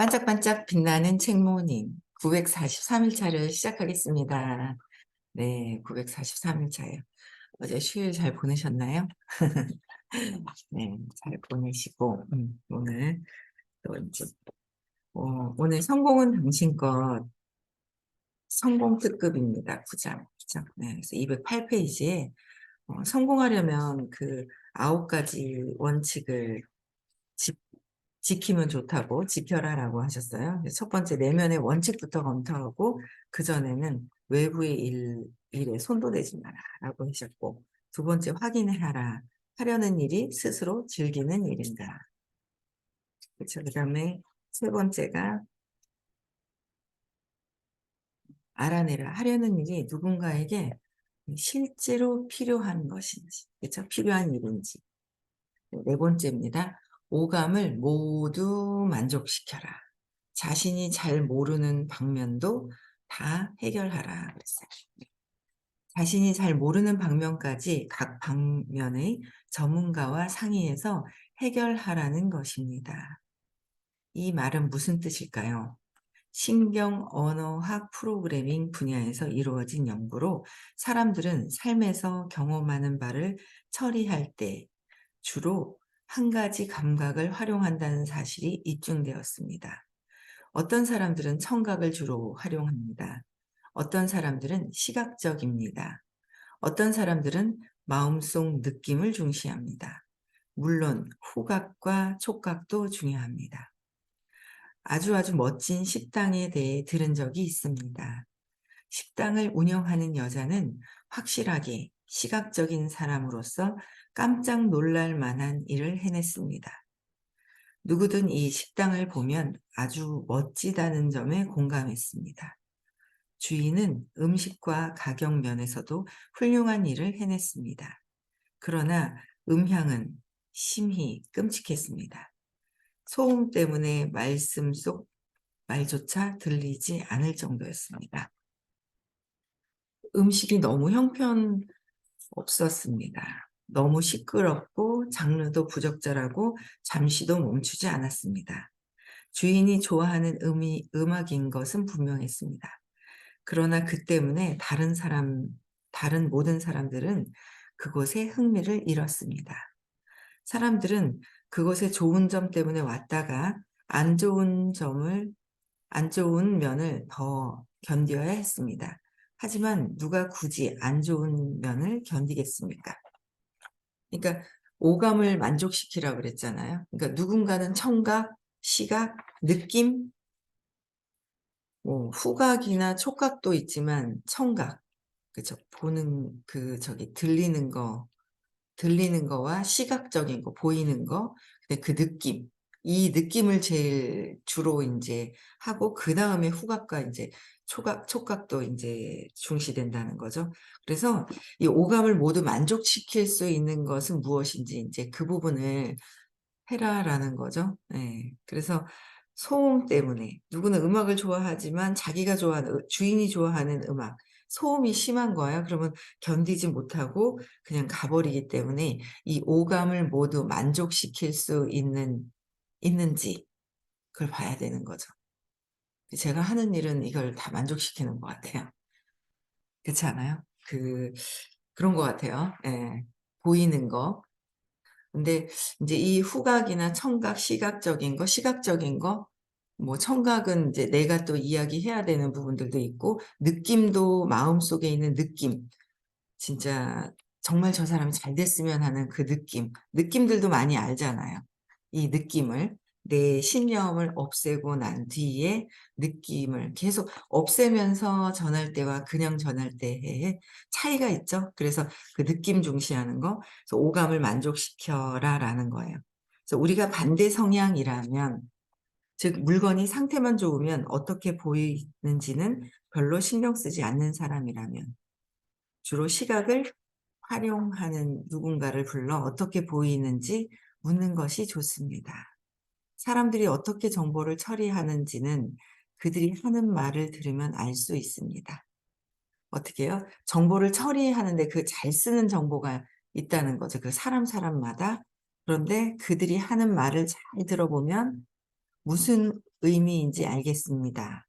반짝반짝 빛나는 책 모닝 943일차를 시작하겠습니다. 네, 943일차예요. 어제 휴일 잘 보내셨나요? 네, 잘 보내시고 음, 오늘 또 이제 어, 오늘 성공은 당신 것 성공 특급입니다. 9장. 그죠? 네, 그래서 208페이지에 어, 성공하려면 그 아홉 가지 원칙을 지, 지키면 좋다고 지켜라라고 하셨어요. 첫 번째 내면의 원칙부터 검토하고 그 전에는 외부의 일, 일에 손도 대지 마라라고 하셨고 두 번째 확인해라. 하려는 일이 스스로 즐기는 일인가. 그렇죠. 그 다음에 세 번째가 알아내라. 하려는 일이 누군가에게 실제로 필요한 것인지, 그렇죠? 필요한 일인지. 네 번째입니다. 오감을 모두 만족시켜라. 자신이 잘 모르는 방면도 다 해결하라. 그랬어요. 자신이 잘 모르는 방면까지 각 방면의 전문가와 상의해서 해결하라는 것입니다. 이 말은 무슨 뜻일까요? 신경 언어학 프로그래밍 분야에서 이루어진 연구로 사람들은 삶에서 경험하는 바를 처리할 때 주로 한 가지 감각을 활용한다는 사실이 입증되었습니다. 어떤 사람들은 청각을 주로 활용합니다. 어떤 사람들은 시각적입니다. 어떤 사람들은 마음속 느낌을 중시합니다. 물론 후각과 촉각도 중요합니다. 아주 아주 멋진 식당에 대해 들은 적이 있습니다. 식당을 운영하는 여자는 확실하게 시각적인 사람으로서 깜짝 놀랄 만한 일을 해냈습니다. 누구든 이 식당을 보면 아주 멋지다는 점에 공감했습니다. 주인은 음식과 가격 면에서도 훌륭한 일을 해냈습니다. 그러나 음향은 심히 끔찍했습니다. 소음 때문에 말씀 속 말조차 들리지 않을 정도였습니다. 음식이 너무 형편 없었습니다. 너무 시끄럽고 장르도 부적절하고 잠시도 멈추지 않았습니다. 주인이 좋아하는 음이, 음악인 것은 분명했습니다. 그러나 그 때문에 다른 사람, 다른 모든 사람들은 그곳에 흥미를 잃었습니다. 사람들은 그곳의 좋은 점 때문에 왔다가 안 좋은 점을, 안 좋은 면을 더 견뎌야 했습니다. 하지만 누가 굳이 안 좋은 면을 견디겠습니까? 그러니까 오감을 만족시키라고 그랬잖아요. 그러니까 누군가는 청각, 시각, 느낌, 뭐 후각이나 촉각도 있지만 청각, 그죠? 보는 그 저기 들리는 거, 들리는 거와 시각적인 거, 보이는 거, 근데 그 느낌, 이 느낌을 제일 주로 이제 하고 그 다음에 후각과 이제 촉각, 촉각도 이제 중시된다는 거죠. 그래서 이 오감을 모두 만족시킬 수 있는 것은 무엇인지 이제 그 부분을 해라라는 거죠. 네. 그래서 소음 때문에 누구는 음악을 좋아하지만 자기가 좋아하는 주인이 좋아하는 음악 소음이 심한 거예요. 그러면 견디지 못하고 그냥 가버리기 때문에 이 오감을 모두 만족시킬 수 있는 있는지 그걸 봐야 되는 거죠. 제가 하는 일은 이걸 다 만족시키는 것 같아요. 그렇지 않아요? 그, 그런 것 같아요. 예. 보이는 거. 근데 이제 이 후각이나 청각, 시각적인 거, 시각적인 거, 뭐 청각은 이제 내가 또 이야기해야 되는 부분들도 있고, 느낌도 마음속에 있는 느낌. 진짜 정말 저 사람이 잘 됐으면 하는 그 느낌. 느낌들도 많이 알잖아요. 이 느낌을. 내 신념을 없애고 난 뒤에 느낌을 계속 없애면서 전할 때와 그냥 전할 때의 차이가 있죠. 그래서 그 느낌 중시하는 거, 그래서 오감을 만족시켜라 라는 거예요. 그래서 우리가 반대 성향이라면, 즉 물건이 상태만 좋으면 어떻게 보이는지는 별로 신경 쓰지 않는 사람이라면, 주로 시각을 활용하는 누군가를 불러 어떻게 보이는지 묻는 것이 좋습니다. 사람들이 어떻게 정보를 처리하는지는 그들이 하는 말을 들으면 알 수 있습니다. 어떻게요? 정보를 처리하는데 그 잘 쓰는 정보가 있다는 거죠. 그 사람 사람마다. 그런데 그들이 하는 말을 잘 들어보면 무슨 의미인지 알겠습니다.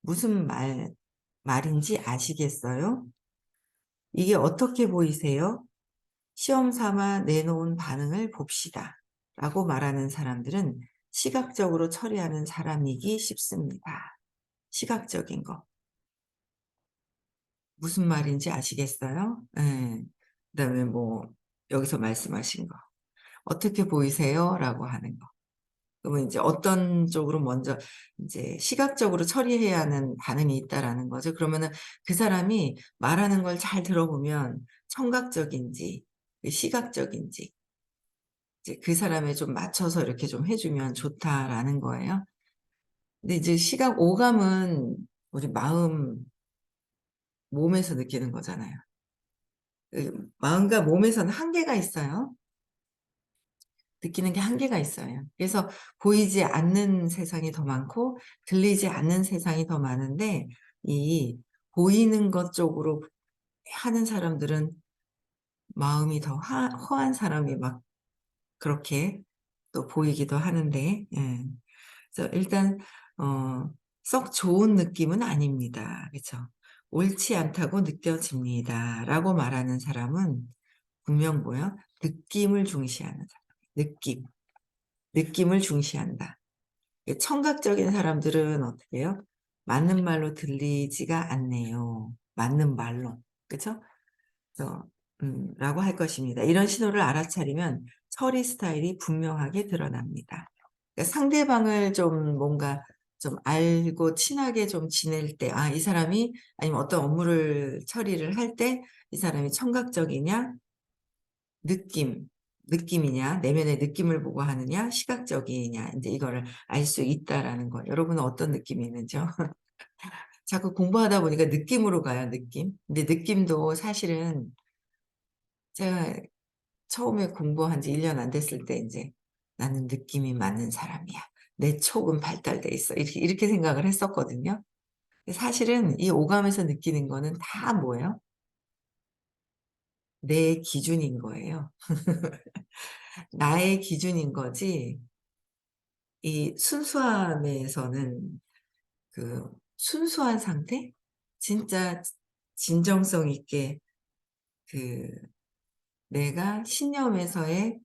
무슨 말, 말인지 아시겠어요? 이게 어떻게 보이세요? 시험 삼아 내놓은 반응을 봅시다. 라고 말하는 사람들은 시각적으로 처리하는 사람이기 쉽습니다. 시각적인 거. 무슨 말인지 아시겠어요? 예. 그 다음에 뭐, 여기서 말씀하신 거. 어떻게 보이세요? 라고 하는 거. 그러면 이제 어떤 쪽으로 먼저 이제 시각적으로 처리해야 하는 반응이 있다라는 거죠. 그러면은 그 사람이 말하는 걸 잘 들어보면 청각적인지 시각적인지 이제 그 사람에 좀 맞춰서 이렇게 좀 해주면 좋다라는 거예요. 근데 이제 시각 오감은 우리 마음, 몸에서 느끼는 거잖아요. 그 마음과 몸에서는 한계가 있어요. 느끼는 게 한계가 있어요. 그래서 보이지 않는 세상이 더 많고 들리지 않는 세상이 더 많은데 이 보이는 것 쪽으로 하는 사람들은 마음이 더 하, 허한 사람이 막 그렇게 또 보이기도 하는데 예. 그래서 일단 어, 썩 좋은 느낌은 아닙니다. 그렇죠? 옳지 않다고 느껴집니다. 라고 말하는 사람은 분명 뭐요? 느낌을 중시하는 사람. 느낌. 느낌을 중시한다. 청각적인 사람들은 어떻게 해요? 맞는 말로 들리지가 않네요. 맞는 말로. 그쵸? 그래서, 음, 라고 할 것입니다. 이런 신호를 알아차리면 처리 스타일이 분명하게 드러납니다. 그러니까 상대방을 좀 뭔가 좀 알고 친하게 좀 지낼 때, 아, 이 사람이 아니면 어떤 업무를 처리를 할 때 이 사람이 청각적이냐, 느낌, 느낌이냐, 내면의 느낌을 보고 하느냐, 시각적이냐, 이제 이거를 알 수 있다라는 거. 여러분은 어떤 느낌이 있는지요? 자꾸 공부하다 보니까 느낌으로 가요, 느낌. 근데 느낌도 사실은 제가 처음에 공부한 지 1년 안 됐을 때 이제 나는 느낌이 맞는 사람이야. 내 촉은 발달돼 있어. 이렇게, 이렇게 생각을 했었거든요. 사실은 이 오감에서 느끼는 거는 다 뭐예요? 내 기준인 거예요. 나의 기준인 거지, 이 순수함에서는 그 순수한 상태? 진짜 진정성 있게 그 내가 신념에서의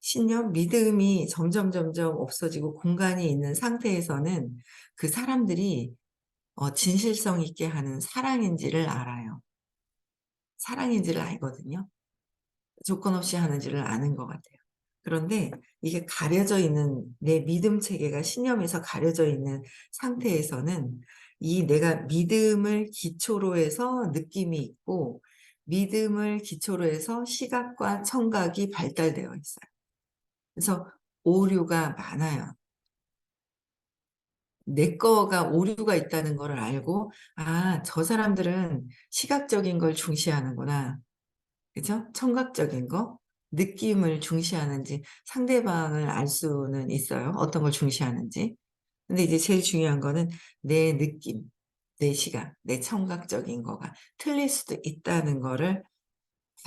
신념, 믿음이 점점 점점 없어지고 공간이 있는 상태에서는 그 사람들이 어, 진실성 있게 하는 사랑인지를 알아요. 사랑인지를 알거든요. 조건 없이 하는지를 아는 것 같아요. 그런데 이게 가려져 있는 내 믿음 체계가 신념에서 가려져 있는 상태에서는 이 내가 믿음을 기초로 해서 느낌이 있고 믿음을 기초로 해서 시각과 청각이 발달되어 있어요. 그래서 오류가 많아요. 내 거가 오류가 있다는 걸 알고 아, 저 사람들은 시각적인 걸 중시하는구나. 그죠? 청각적인 거, 느낌을 중시하는지 상대방을 알 수는 있어요. 어떤 걸 중시하는지. 근데 이제 제일 중요한 거는 내 느낌, 내 시각, 내 청각적인 거가 틀릴 수도 있다는 거를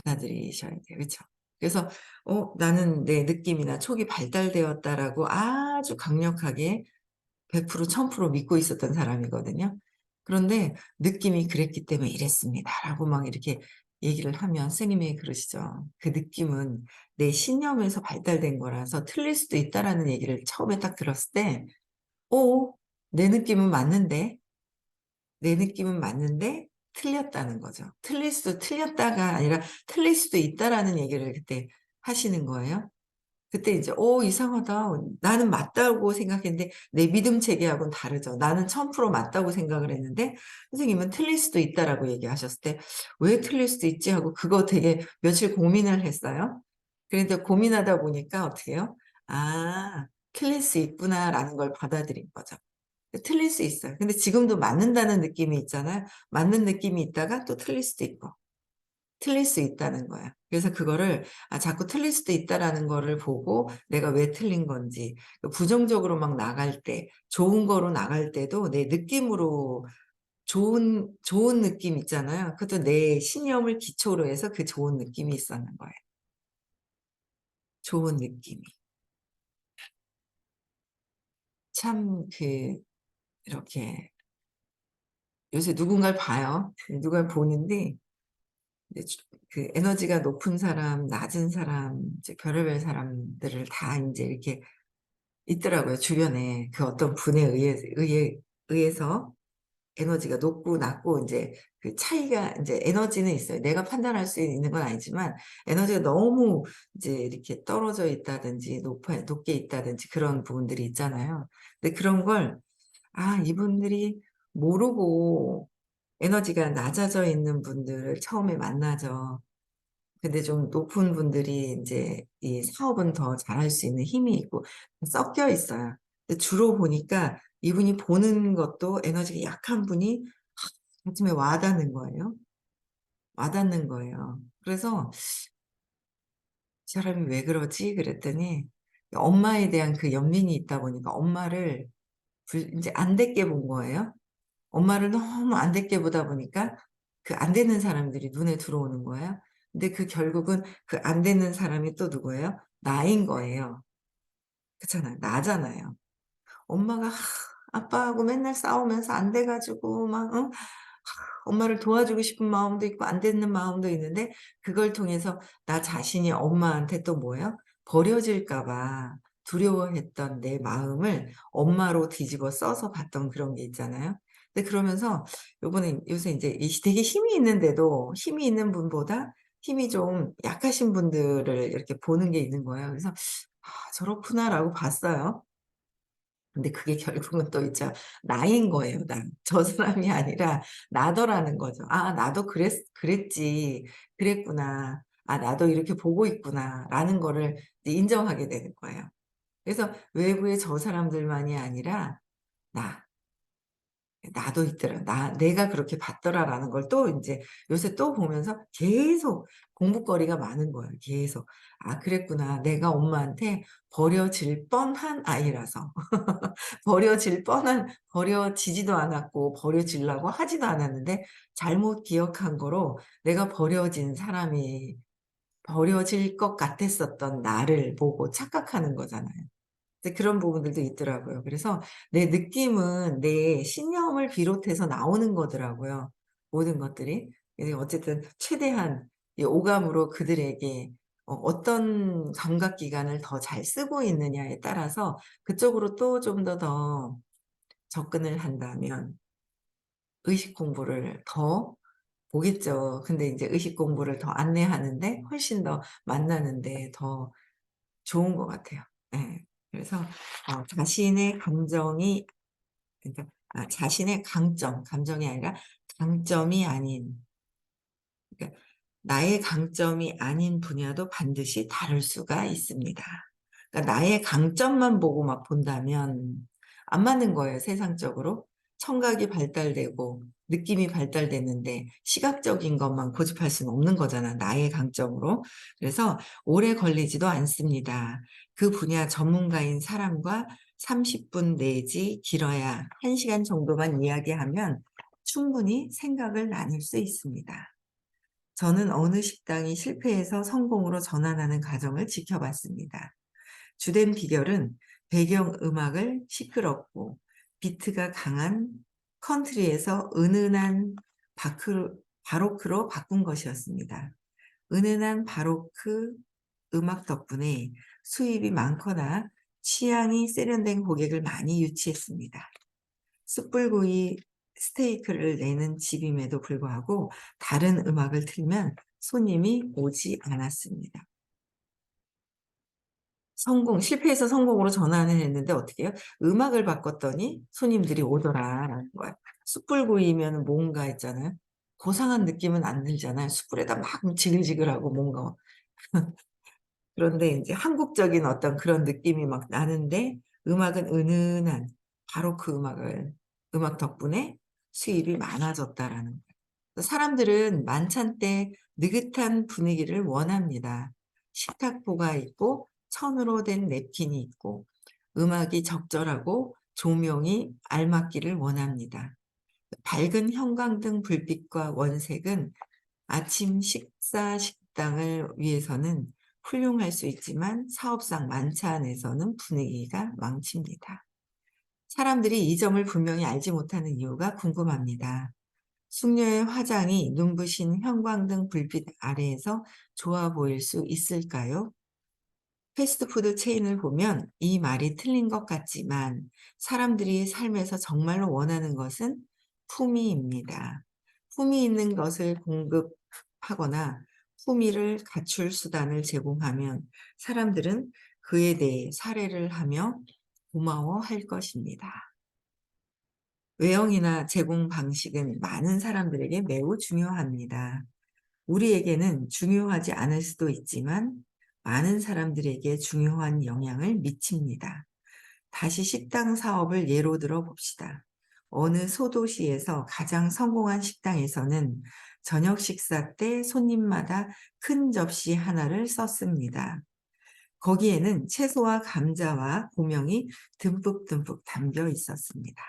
받아들이셔야 돼요. 그렇죠? 그래서 어, 나는 내 느낌이나 촉이 발달되었다라고 아주 강력하게 100% 1000% 믿고 있었던 사람이거든요. 그런데 느낌이 그랬기 때문에 이랬습니다. 라고 막 이렇게 얘기를 하면 스님이 그러시죠. 그 느낌은 내 신념에서 발달된 거라서 틀릴 수도 있다라는 얘기를 처음에 딱 들었을 때, 오, 내 느낌은 맞는데, 내 느낌은 맞는데 틀렸다는 거죠. 틀릴 수도 틀렸다가 아니라 틀릴 수도 있다라는 얘기를 그때 하시는 거예요. 그때 이제 오 이상하다. 나는 맞다고 생각했는데 내 믿음 체계하고는 다르죠. 나는 1000% 맞다고 생각을 했는데 선생님은 틀릴 수도 있다라고 얘기하셨을 때 왜 틀릴 수도 있지 하고 그거 되게 며칠 고민을 했어요. 그런데 고민하다 보니까 어떻게 해요? 아 틀릴 수 있구나 라는 걸 받아들인 거죠. 틀릴 수 있어요. 근데 지금도 맞는다는 느낌이 있잖아요. 맞는 느낌이 있다가 또 틀릴 수도 있고. 틀릴 수 있다는 거야. 그래서 그거를 아 자꾸 틀릴 수도 있다라는 거를 보고 내가 왜 틀린 건지 부정적으로 막 나갈 때 좋은 거로 나갈 때도 내 느낌으로 좋은 좋은 느낌 있잖아요. 그것도 내 신념을 기초로 해서 그 좋은 느낌이 있었는 거예요. 좋은 느낌이. 참 그 이렇게 요새 누군가를 봐요. 누군가를 보는데 이제 주그 에너지가 높은 사람, 낮은 사람 이제 별의별 사람들을 다 인제 이렇게 있더라고요, 주변에. 그 어떤 분에 의해 의해 의해서 에너지가 높고 낮고 인제 그 차이가 인제 에너지는 있어요. 내가 판단할 수 있는 건 아니지만 에너지가 너무 이제 이렇게 떨어져 있다든지 높아 높게 있다든지 그런 부분들이 있잖아요. 근데 그런 걸' 아 이분들이 모르고 에너지가 낮아져 있는 분들을 처음에 만나죠. 근데 좀 높은 분들이 인제 이 사업은 더 잘할 수 있는 힘이 있고 섞여 있어요. 주로 보니까 이분이 보는 것도 에너지가 약한 분이 가슴에 와 닿는 거예요. 와 닿는 거예요. 그래서 '이 사람이 왜 그러지?' 그랬더니 엄마에 대한 그 연민이 있다 보니까 엄마를 불 인제 안 됐게 본 거예요. 엄마를 너무 안 됐게 보다 보니까 그 안 되는 사람들이 눈에 들어오는 거예요. 근데 그 결국은 그 안 되는 사람이 또 누구예요? 나인 거예요. 그렇잖아요. 나잖아요. 엄마가 하 아빠하고 맨날 싸우면서 안 돼 가지고 막어 엄마를 도와주고 싶은 마음도 있고 안 되는 마음도 있는데 그걸 통해서 나 자신이 엄마한테 또 뭐예요? 버려질까 봐 두려워했던 내 마음을 엄마로 뒤집어 써서 봤던 그런 게 있잖아요. 근데 그러면서 요번에 요새 인제 이시 되게 힘이 있는데도 힘이 있는 분보다 힘이 좀 약하신 분들을 이렇게 보는 게 있는 거예요. 그래서 '아 저렇구나.'라고 봤어요. 근데 그게 결국은 또 있죠. 나인 거예요, 나. 저 사람이 아니라 나더라는 거죠. '아 나도 그랬 그랬지. 그랬구나. 아 나도 이렇게 보고 있구나.'라는 거를 이제 인정하게 되는 거예요. 그래서 외부의 저 사람들만이 아니라 나. 나도 있더라. 나 '내가 그렇게 봤더라.'라는 걸또 인제 요새 또 보면서 계속 공부거리가 많은 거예요, 계속. '아 그랬구나. 내가 엄마한테 버려질 뻔한 아이라서.' 버려질 뻔한 버려지지도 않았고 버려지려고 하지도 않았는데 잘못 기억한 거로 내가 버려진 사람이 버려질 것 같았었던 나를 보고 착각하는 거잖아요. 그런 부분들도 있더라고요. 그래서 내 느낌은 내 신념을 비롯해서 나오는 거더라고요, 모든 것들이. 예 어쨌든 최대한 이 오감으로 그들에게 어 어떤 감각 기관을 더 잘 쓰고 있느냐에 따라서 그쪽으로 또 좀 더더 접근을 한다면 의식 공부를 더 보겠죠. 근데 인제 의식 공부를 더 안내하는데 훨씬 더 만나는 데 더 좋은 것 같아요. 예. 그래서 어 자신의 감정이 그러니까 아 자신의 강점, 감정이 아니라 강점이 아닌 그러니까 나의 강점이 아닌 분야도 반드시 다룰 수가 있습니다. 그러니까 나의 강점만 보고 막 본다면 안 맞는 거예요, 세상적으로. 청각이 발달되고 느낌이 발달됐는데 시각적인 것만 고집할 수는 없는 거잖아, 나의 강점으로. 그래서 오래 걸리지도 않습니다. 그 분야 전문가인 사람과 30분 내지 길어야 1 시간 정도만 이야기하면 충분히 생각을 나눌 수 있습니다. 저는 어느 식당이 실패해서 성공으로 전환하는 과정을 지켜봤습니다. 주된 비결은 배경 음악을 시끄럽고 비트가 강한 컨트리에서 은은한 바크 바로크로 바꾼 것이었습니다. 은은한 바로크 음악 덕분에 수입이 많거나 취향이 세련된 고객을 많이 유치했습니다. 숯불구이 스테이크를 내는 집임에도 불구하고 다른 음악을 틀면 손님이 오지 않았습니다. 성공 실패해서 성공으로 전환을 했는데 어떻게 해요? 음악을 바꿨더니 손님들이 오더라라는 거야. 숯불구이면은 뭔가 있잖아요. 고상한 느낌은 안 들잖아요. 숯불에다 막 지글지글하고 뭔가 그런데 인제 한국적인 어떤 그런 느낌이 막 나는데 음악은 은은한 바로 그 음악을 음악 덕분에 수입이 많아졌다라는 거예요. 그 사람들은 만찬 때 느긋한 분위기를 원합니다. 식탁보가 있고 천으로 된 냅킨이 있고 음악이 적절하고 조명이 알맞기를 원합니다. 밝은 형광등 불빛과 원색은 아침 식사 식당을 위해서는 훌륭할 수 있지만 사업상 만찬에서는 분위기가 망칩니다. 사람들이 이 점을 분명히 알지 못하는 이유가 궁금합니다. 숙녀의 화장이 눈부신 형광등 불빛 아래에서 좋아 보일 수 있을까요? 패스트푸드 체인을 보면 이 말이 틀린 것 같지만 사람들이 삶에서 정말로 원하는 것은 품위입니다. 품위 있는 것을 공급하거나 품위를 갖출 수단을 제공하면 사람들은 그에 대해 사례를 하며 고마워할 것입니다. 외형이나 제공 방식은 많은 사람들에게 매우 중요합니다. 우리에게는 중요하지 않을 수도 있지만 많은 사람들에게 중요한 영향을 미칩니다. 다시 식당 사업을 예로 들어 봅시다. 어느 소도시에서 가장 성공한 식당에서는 저녁 식사 때 손님마다 큰 접시 하나를 썼습니다. 거기에는 채소와 감자와 고명이 듬뿍듬뿍 담겨 있었습니다.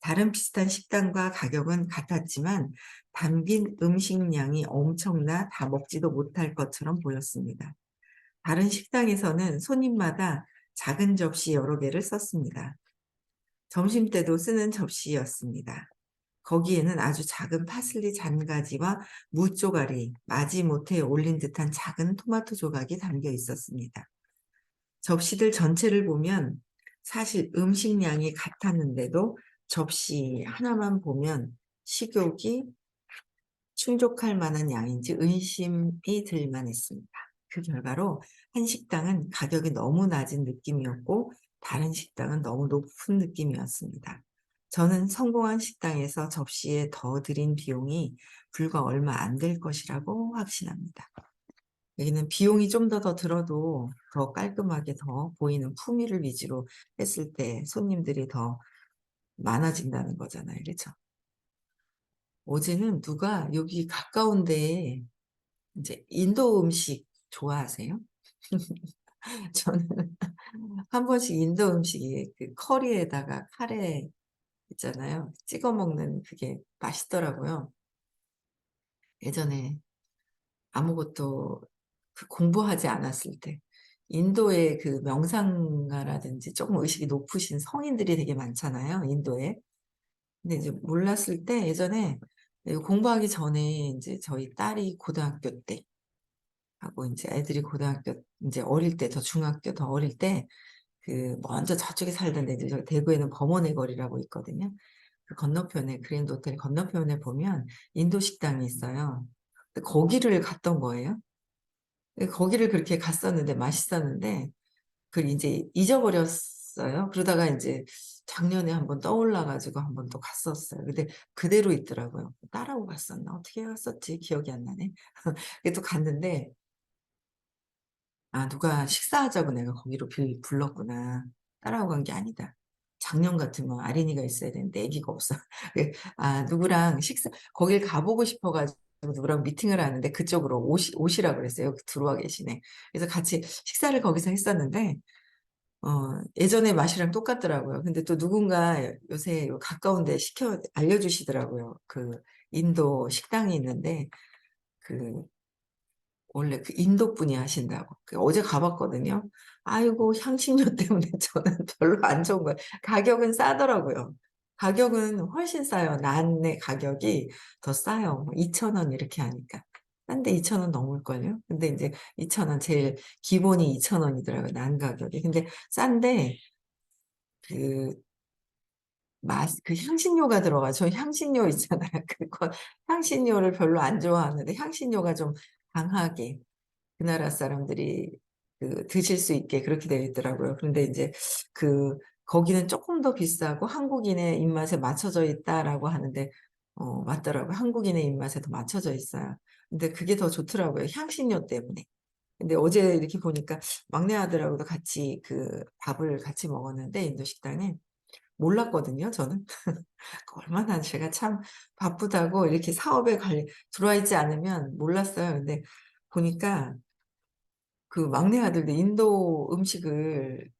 다른 비슷한 식당과 가격은 같았지만 담긴 음식량이 엄청나 다 먹지도 못할 것처럼 보였습니다. 다른 식당에서는 손님마다 작은 접시 여러 개를 썼습니다. 점심 때도 쓰는 접시였습니다. 거기에는 아주 작은 파슬리 잔가지와 무 쪼가리, 마지못해 올린 듯한 작은 토마토 조각이 담겨 있었습니다. 접시들 전체를 보면 사실 음식량이 같았는데도 접시 하나만 보면 식욕이 충족할 만한 양인지 의심이 들만 했습니다. 그 결과로 한 식당은 가격이 너무 낮은 느낌이었고 다른 식당은 너무 높은 느낌이었습니다. 저는 성공한 식당에서 접시에 더 들인 비용이 불과 얼마 안 될 것이라고 확신합니다. 여기는 비용이 좀 더더 들어도 더 깔끔하게 더 보이는 품위를 위주로 했을 때 손님들이 더 많아진다는 거잖아요. 그렇죠? 어제는 누가 여기 가까운 데에 이제 인도 음식 좋아하세요? 저는 한 번씩 인도 음식이 그 커리에다가 카레 있잖아요. 찍어 먹는 그게 맛있더라고요. 예전에 아무것도 그 공부하지 않았을 때 인도의 그 명상가라든지 조금 의식이 높으신 성인들이 되게 많잖아요. 인도에. 근데 이제 몰랐을 때 예전에 공부하기 전에 이제 저희 딸이 고등학교 때 하고 이제 애들이 고등학교 이제 어릴 때 더 중학교 더 어릴 때 그 먼저 저쪽에 살던 애들 저 대구에는 범원의 거리라고 있거든요. 그 건너편에 그랜드 호텔 건너편에 보면 인도 식당이 있어요. 거기를 갔던 거예요. 예 거기를 그렇게 갔었는데 맛있었는데 그걸 인제 잊어버렸어요. 그러다가 인제 작년에 한번 떠올라 가지고 한번 또 갔었어요. 근데 그대로 있더라고요. 딸하고 갔었나 어떻게 갔었지 기억이 안 나네. 또 갔는데 아 누가 식사하자고 내가 거기로 빌 불렀구나. 딸하고 간 게 아니다. 작년 같으면 아린이가 있어야 되는데 아기가 없어. 그아 누구랑 식사 거길 가 보고 싶어 가지고 누구랑 미팅을 하는데 그쪽으로 오시 오시라고 그랬어요. 들어와 계시네. 그래서 같이 식사를 거기서 했었는데 어 예전의 맛이랑 똑같더라고요. 근데 또 누군가 요새 요 가까운 데 시켜 알려 주시더라고요. 그 인도 식당이 있는데 그 원래 그 인도 분이 하신다고. 그 어제 가 봤거든요. 아이고 향신료 때문에 저는 별로 안 좋은 거예요. 가격은 싸더라고요. 가격은 훨씬 싸요. 난의 가격이 더 싸요. 뭐 2,000원 이렇게 하니까. 싼데 2,000원 넘을걸요? 근데 인제 2,000원 제일 기본이 2,000원이더라고요, 난 가격이. 근데 싼데 그 맛 그 향신료가 들어가요. 저 향신료 있잖아요. 그거 향신료를 별로 안 좋아하는데 향신료가 좀 강하게 그 나라 사람들이 그 드실 수 있게 그렇게 되어 있더라고요. 그런데 인제 그 거기는 쪼끔 더 비싸고 한국인의 입맛에 맞춰져 있다라고 하는데 어 맞더라고요. 한국인의 입맛에 더 맞춰져 있어요. 근데 그게 더 좋더라고요, 향신료 때문에. 근데 어제 이렇게 보니까 막내 아들하고도 같이 그 밥을 같이 먹었는데 인도 식당에 몰랐거든요, 저는. 그 얼마나 제가 참 바쁘다고 이렇게 사업에 관리 들어와 있지 않으면 몰랐어요. 근데 보니까 그 막내 아들도 인도 음식을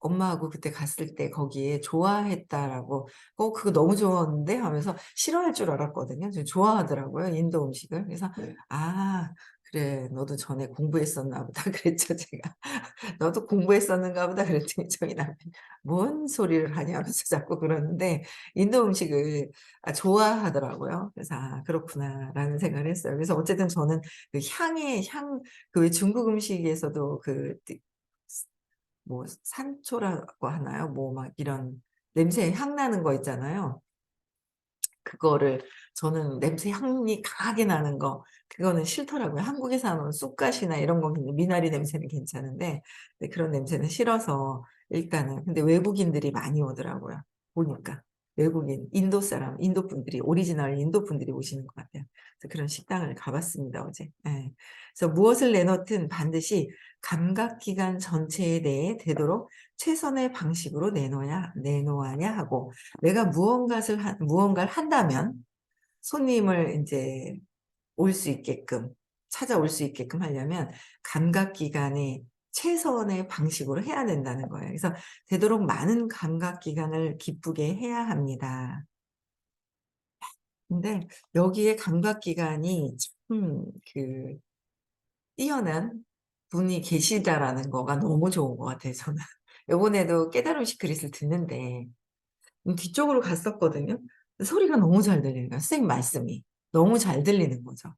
엄마하고 그때 갔을 때 거기에 "좋아했다."라고 "어 그거 너무 좋았는데?" 하면서 싫어할 줄 알았거든요. 저 좋아하더라고요, 인도 음식을. 그래서 '아 " 그래 너도 전에 공부했었나 보다." 그랬죠 제가. "너도 공부했었는가 보다." 그랬더니 저희 남편이 "뭔 소리를 하냐."면서 자꾸 그러는데 인도 음식을 아 좋아하더라고요. 그래서 '아 그렇구나.'라는 생각을 했어요. 그래서 어쨌든 저는 그 향의 향그 왜 중국 음식에서도 그 뭐 산초라고 하나요? 뭐 막 이런 냄새 향 나는 거 있잖아요. 그거를 저는 냄새 향이 강하게 나는 거 그거는 싫더라고요. 한국에서 나오는 쑥갓이나 이런 건 미나리 냄새는 괜찮은데 네 그런 냄새는 싫어서 일단은 근데 외국인들이 많이 오더라고요 보니까. 외국인, 인도 사람, 인도 분들이 오리지널 인도 분들이 오시는 것 같아요. 그래서 그런 식당을 가 봤습니다 어제. 예. 그래서 무엇을 내놓든 반드시 감각 기관 전체에 대해 되도록 최선의 방식으로 내놓아야 내놓아야 하고 내가 무언가를 한 무언가를 한다면 손님을 인제 올 수 있게끔 찾아올 수 있게끔 하려면 감각 기관의 최선의 방식으로 해야 된다는 거예요. 그래서 되도록 많은 감각 기관을 기쁘게 해야 합니다. 근데 여기에 감각 기관이 참그 뛰어난 분이 계시다라는 거가 너무 좋은 것 같아요 저는. 요번에도 깨달음 시크릿을 듣는데 음 뒤쪽으로 갔었거든요. 소리가 너무 잘 들리는 거야 선생님 말씀이. 너무 잘 들리는 거죠.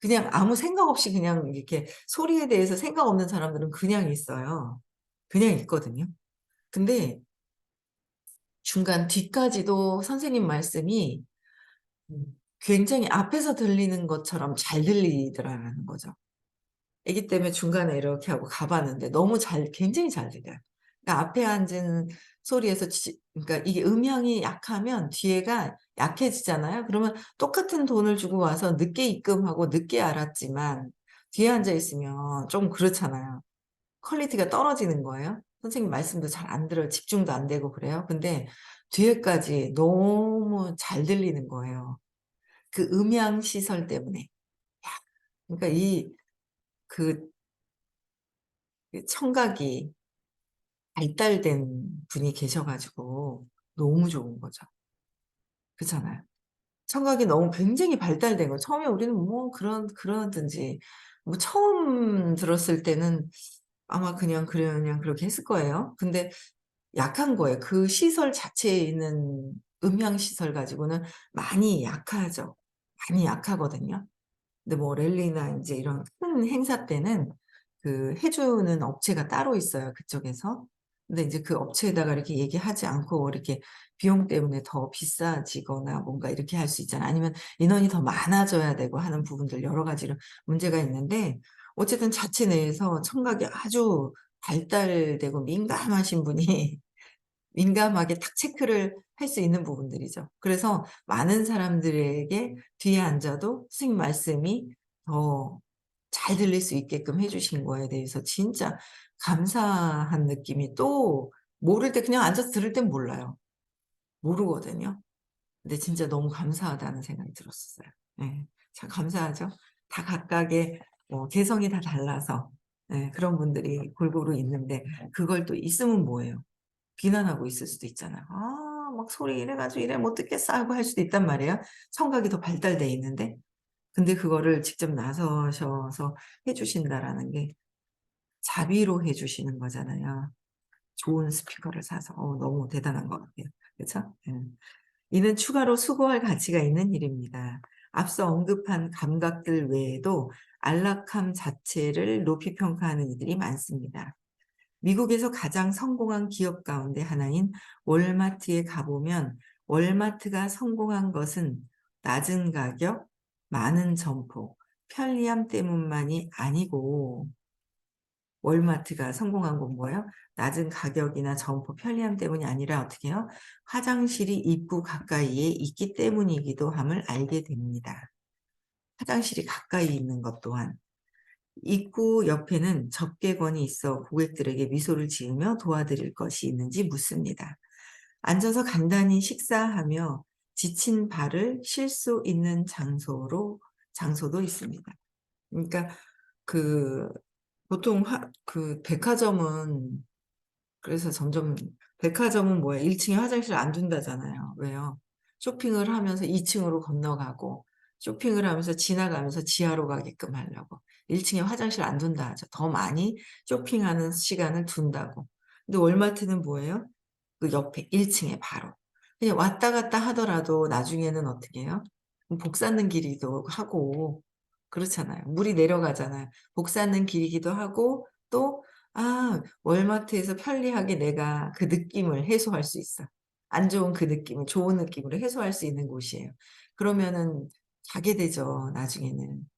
그냥 아무 생각 없이 그냥 이렇게 소리에 대해서 생각 없는 사람들은 그냥 있어요. 그냥 있거든요. 근데 중간 뒤까지도 선생님 말씀이 음 굉장히 앞에서 들리는 것처럼 잘 들리더라라는 거죠. 아기 때문에 중간에 이렇게 하고 가 봤는데 너무 잘 굉장히 잘 들려요. 그러니까 앞에 앉은 소리에서 지 그러니까 이게 음향이 약하면 뒤에가 약해지잖아요. 그러면 똑같은 돈을 주고 와서 늦게 입금하고 늦게 알았지만 뒤에 앉아 있으면 좀 그렇잖아요. 퀄리티가 떨어지는 거예요. 선생님 말씀도 잘 안 들어요. 집중도 안 되고 그래요. 근데 뒤에까지 너무 잘 들리는 거예요. 그 음향 시설 때문에. 야 그러니까 이 그그 청각이 발달된 분이 계셔 가지고 너무 좋은 거죠. 그렇잖아요. 청각이 너무 굉장히 발달된 거예요. 처음에 우리는 뭐 그런 그러든지 뭐 처음 들었을 때는 아마 그냥 그냥 그렇게 했을 거예요. 근데 약한 거예요. 그 시설 자체에 있는 음향 시설 가지고는 많이 약하죠. 많이 약하거든요. 근데 뭐 랠리나 인제 이런 큰 행사 때는 그 해 주는 업체가 따로 있어요 그쪽에서. 근데 인제 그 업체에다가 이렇게 얘기하지 않고 이렇게 비용 때문에 더 비싸지거나 뭔가 이렇게 할 수 있잖아요. 아니면 인원이 더 많아져야 되고 하는 부분들 여러 가지로 문제가 있는데 어쨌든 자체 내에서 청각이 아주 발달되고 민감하신 분이 민감하게 딱 체크를 할 수 있는 부분들이죠. 그래서 많은 사람들에게 뒤에 앉아도 선생님 말씀이 더 잘 들릴 수 있게끔 해 주신 거에 대해서 진짜 감사한 느낌이 또 모를 때 그냥 앉아서 들을 땐 몰라요. 모르거든요. 근데 진짜 너무 감사하다는 생각이 들었었어요. 예. 참 감사하죠. 다 각각의 뭐 개성이 다 달라서 예 그런 분들이 골고루 있는데 그걸 또 있으면 뭐해요? 비난하고 있을 수도 있잖아요. "아 막 소리 이래 가지고 이래 못 듣겠어." 하고 할 수도 있단 말이에요 청각이 더 발달돼 있는데. 근데 그거를 직접 나서셔서 해 주신다라는 게 자비로 해 주시는 거잖아요. 좋은 스피커를 사서 어 너무 대단한 것 같아요. 예. 이는 추가로 수고할 가치가 있는 일입니다. 앞서 언급한 감각들 외에도 안락함 자체를 높이 평가하는 이들이 많습니다. 미국에서 가장 성공한 기업 가운데 하나인 월마트에 가 보면 월마트가 성공한 것은 낮은 가격, 많은 점포, 편리함 때문만이 아니고 월마트가 성공한 건 뭐예요? 낮은 가격이나 점포 편리함 때문이 아니라 어떻게 해요? 화장실이 입구 가까이에 있기 때문이기도 함을 알게 됩니다. 화장실이 가까이 있는 것 또한. 입구 옆에는 접객원이 있어 고객들에게 미소를 지으며 도와드릴 것이 있는지 묻습니다. 앉아서 간단히 식사하며 지친 발을 쉴 수 있는 장소로 장소도 있습니다. 그러니까 그 보통 화 그 백화점은 그래서 점점 백화점은 뭐예요? 1 층에 화장실을 안 둔다잖아요. 왜요? 쇼핑을 하면서 2 층으로 건너가고 쇼핑을 하면서 지나가면서 지하로 가게끔 하려고. 1 층에 화장실 안 둔다 하죠. 더 많이 쇼핑하는 시간을 둔다고. 근데 월마트는 뭐예요? 그 옆에 1 층에 바로. 그냥 왔다 갔다 하더라도 나중에는 어떻게 해요? 복 쌓는 길이기도 하고 그렇잖아요. 물이 내려가잖아요. 복 쌓는 길이기도 하고 또 아 월마트에서 편리하게 내가 그 느낌을 해소할 수 있어. 안 좋은 그 느낌을 좋은 느낌으로 해소할 수 있는 곳이에요. 그러면은 가게 되죠, 나중에는.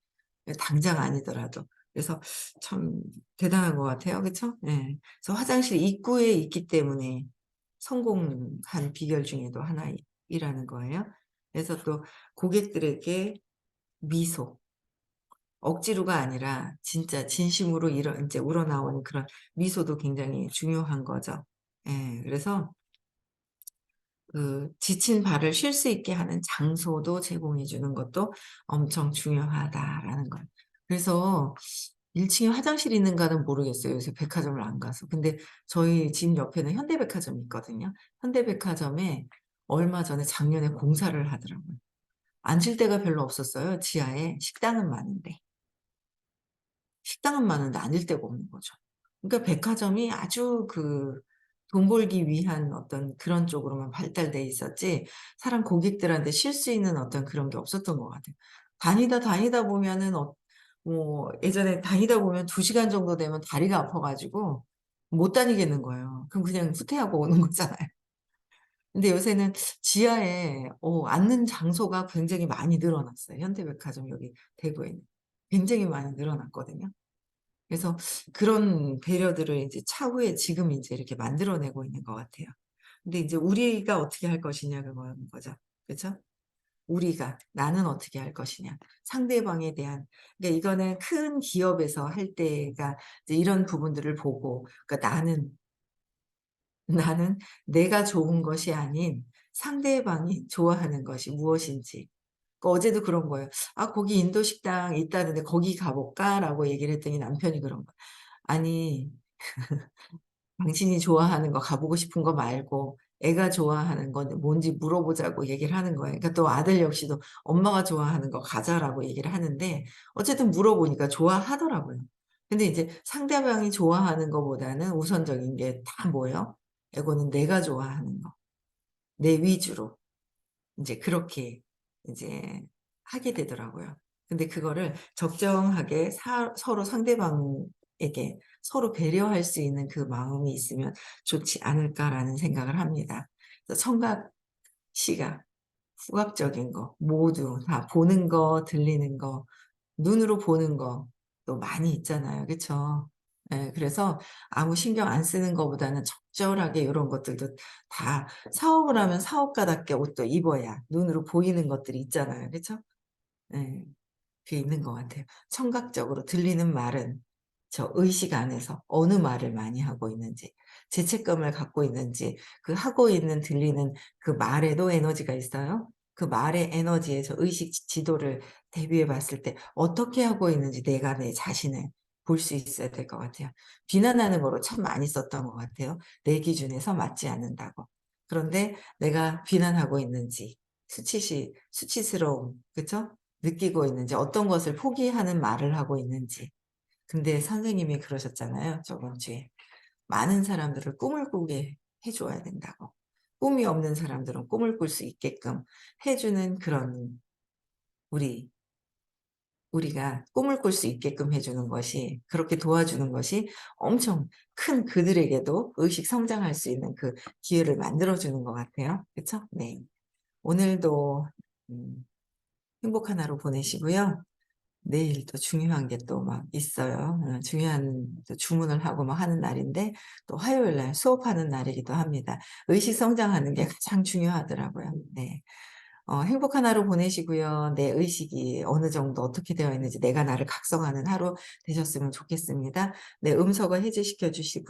예 당장 아니더라도. 그래서 참 대단한 것 같아요. 그쵸? 예. 그래서 화장실 입구에 있기 때문에 성공한 비결 중에도 하나이라는 거예요. 그래서 또 고객들에게 미소 억지로가 아니라 진짜 진심으로 일어 인제 우러나오는 그런 미소도 굉장히 중요한 거죠. 예. 그래서 그 지친 발을 쉴 수 있게 하는 장소도 제공해 주는 것도 엄청 중요하다라는 걸. 그래서 1 층에 화장실이 있는가는 모르겠어요, 요새 백화점을 안 가서. 근데 저희 집 옆에는 현대백화점이 있거든요. 현대백화점에 얼마 전에 작년에 공사를 하더라고요. 앉을 데가 별로 없었어요, 지하에. 식당은 많은데. 식당은 많은데 앉을 데가 없는 거죠. 그러니까 백화점이 아주 그 돈 벌기 위한 어떤 그런 쪽으로만 발달돼 있었지 사람 고객들한테 쉴 수 있는 어떤 그런 게 없었던 것 같아요. 다니다 다니다 보면은 어 뭐 예전에 다니다 보면 2 시간 정도 되면 다리가 아파 가지고 못 다니겠는 거예요. 그럼 그냥 후퇴하고 오는 거잖아요. 근데 요새는 지하에 어 앉는 장소가 굉장히 많이 늘어났어요, 현대백화점 여기 대구에는. 굉장히 많이 늘어났거든요. 그래서 그런 배려들을 이제 차후에 지금 인제 이렇게 만들어 내고 있는 것 같아요. 근데 이제 우리가 어떻게 할 것이냐 그거인 거죠. 그죠? 우리가 나는 어떻게 할 것이냐. 상대방에 대한 그러니까 이거는 큰 기업에서 할 때가 이제 이런 부분들을 보고 그러니까 나는 나는 내가 좋은 것이 아닌 상대방이 좋아하는 것이 무엇인지. 그 어제도 그런 거예요. "아 거기 인도 식당 있다는데 거기 가 볼까?"라고 얘기를 했더니 남편이 그런 거야. "아니 당신이 좋아하는 거 가 보고 싶은 거 말고 애가 좋아하는 건 뭔지 물어보자."고 얘기를 하는 거예요. 그러니까 또 아들 역시도 "엄마가 좋아하는 거 가자."라고 얘기를 하는데 어쨌든 물어보니까 좋아하더라고요. 근데 이제 상대방이 좋아하는 거보다는 우선적인 게 다 뭐예요? 이거는 내가 좋아하는 거. 내 위주로. 인제 그렇게 이제 하게 되더라고요. 근데 그거를 적정하게 사 서로 상대방에게 서로 배려할 수 있는 그 마음이 있으면 좋지 않을까라는 생각을 합니다. 청각, 시각, 후각적인 거 모두 다 보는 거, 들리는 거, 눈으로 보는 것도 많이 있잖아요. 그쵸? 예. 그래서 아무 신경 안 쓰는 것보다는 적절하게 요런 것들도 다 사업을 하면 사업가답게 옷도 입어야 눈으로 보이는 것들이 있잖아요. 그쵸? 예. 그게 있는 것 같아요. 청각적으로 들리는 말은 저 의식 안에서 어느 말을 많이 하고 있는지, 죄책감을 갖고 있는지 그 하고 있는 들리는 그 말에도 에너지가 있어요. 그 말의 에너지에 저 의식 지 지도를 대비해 봤을 때 어떻게 하고 있는지 내가 내 자신을 볼 수 있어야 될 것 같아요. 비난하는 거로 참 많이 썼던 것 같아요. 내 기준에서 맞지 않는다고. 그런데 내가 비난하고 있는지 수치시 수치스러움 그쵸? 느끼고 있는지 어떤 것을 포기하는 말을 하고 있는지. 근데 선생님이 그러셨잖아요, 저번 주에. 많은 사람들을 꿈을 꾸게 해 줘야 된다고. 꿈이 없는 사람들은 꿈을 꿀 수 있게끔 해 주는 그런 우리 우리가 꿈을 꿀 수 있게끔 해 주는 것이 그렇게 도와주는 것이 엄청 큰 그들에게도 의식 성장할 수 있는 그 기회를 만들어 주는 것 같아요. 그쵸? 네. 오늘도 음 행복한 하루 보내시고요. 내일 또 중요한 게 또 막 있어요. 어 중요한 또 주문을 하고 막 하는 날인데 또 화요일 날 수업하는 날이기도 합니다. 의식 성장하는 게 가장 중요하더라고요. 네. 어 행복한 하루 보내시고요. 내 의식이 어느 정도 어떻게 되어 있는지 내가 나를 각성하는 하루 되셨으면 좋겠습니다. 네. 음성어 해제시켜 주시고요.